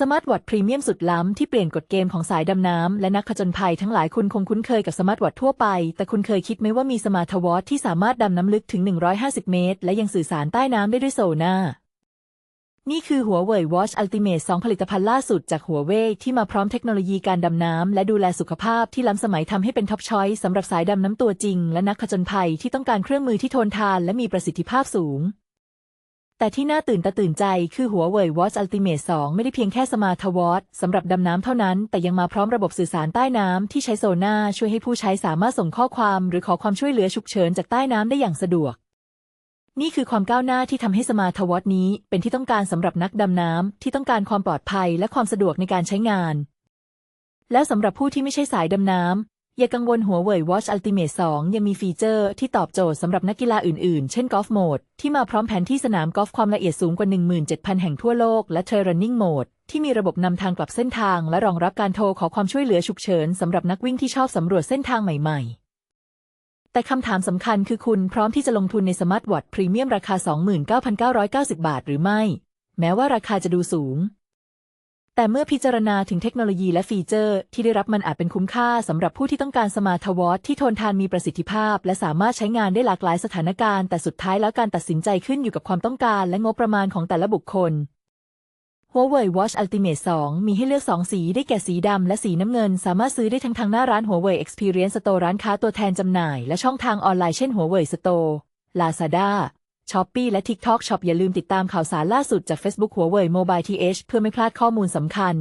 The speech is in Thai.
สมาร์ทวอทพรีเมียมสุดล้ำที่เปลี่ยนกฎเกมของสายดำน้ำ และนักผจญภัยทั้งหลายคุณคงคุ้นเคยกับสมาร์ทวอททั่วไป แต่คุณเคยคิดไหมว่ามีสมาร์ทวอทที่สามารถดำน้ำลึกถึง 150 เมตร และยังสื่อสารใต้น้ำได้ด้วยโซน่านี่คือหัวเว่ย Watch Ultimate 2ผลิตภัณฑ์ล่าสุดจากหัวเว่ยที่มาพร้อมเทคโนโลยีการดำน้ำ และดูแลสุขภาพที่ล้ำสมัยทำให้เป็นท็อปชอยส์สำหรับสายดำน้ำตัวจริง และนักผจญภัยที่ต้องการเครื่องมือที่ทนทานและมีประสิทธิภาพสูง แต่ที่น่าตื่นตาตื่นใจคือหัวเว่ย Watch Ultimate 2ไม่ได้เพียงแค่สมาร์ทวอทสำหรับดำน้ำเท่านั้น แต่ยังมาพร้อมระบบสื่อสารใต้น้ำที่ใช้โซน่าช่วยให้ผู้ใช้สามารถส่งข้อความ หรือขอความช่วยเหลือฉุกเฉินจากใต้น้ำได้อย่างสะดวก นี่คือความก้าวหน้าที่ทำให้สมาร์ทวอทนี้ เป็นที่ต้องการสำหรับนักดำน้ำที่ต้องการความปลอดภัยและความสะดวกในการใช้งาน แล้วสำหรับผู้ที่ไม่ใช่สายดำน้ำ อย่ากังวลหัวเว่ย Watch Ultimate 2 ยังมีฟีเจอร์ที่ตอบโจทย์สำหรับนักกีฬาอื่นๆ เช่นกอล์ฟโหมดที่มาพร้อมแผนที่สนามกอล์ฟความละเอียดสูงกว่า 17,000 แห่งทั่วโลก และ Trail Running Mode ที่มีระบบนำทางกลับเส้นทาง และรองรับการโทรขอความช่วยเหลือฉุกเฉินสำหรับนักวิ่งที่ชอบสำรวจเส้นทางใหม่ ๆ แต่คำถามสำคัญคือคุณพร้อมที่จะลงทุนในสมาร์ทวอทพรีเมียมราคา 29,990 บาทหรือไม่ แม้ว่าราคาจะดูสูง แต่เมื่อพิจารณาถึงเทคโนโลยีและฟีเจอร์ที่ได้รับมันอาจเป็นคุ้มค่าสำหรับผู้ที่ต้องการสมาร์ทวอทที่ทนทานมีประสิทธิภาพ และสามารถใช้งานได้หลากหลายสถานการณ์ แต่สุดท้ายแล้วการตัดสินใจขึ้นอยู่กับความต้องการและงบประมาณของแต่ละบุคคล Huawei Watch Ultimate 2 มีให้เลือก 2 สีได้แก่สีดำและสีน้ำเงิน สามารถซื้อได้ทั้งทางหน้าร้าน Huawei Experience Store ร้านค้าตัวแทนจำหน่าย และช่องทางออนไลน์เช่น Huawei Store Lazada ช้อปปี้และ TikTok Shop อย่าลืมติดตามข่าวสารล่าสุดจาก Facebook Huawei Mobile TH เพื่อไม่พลาดข้อมูลสำคัญ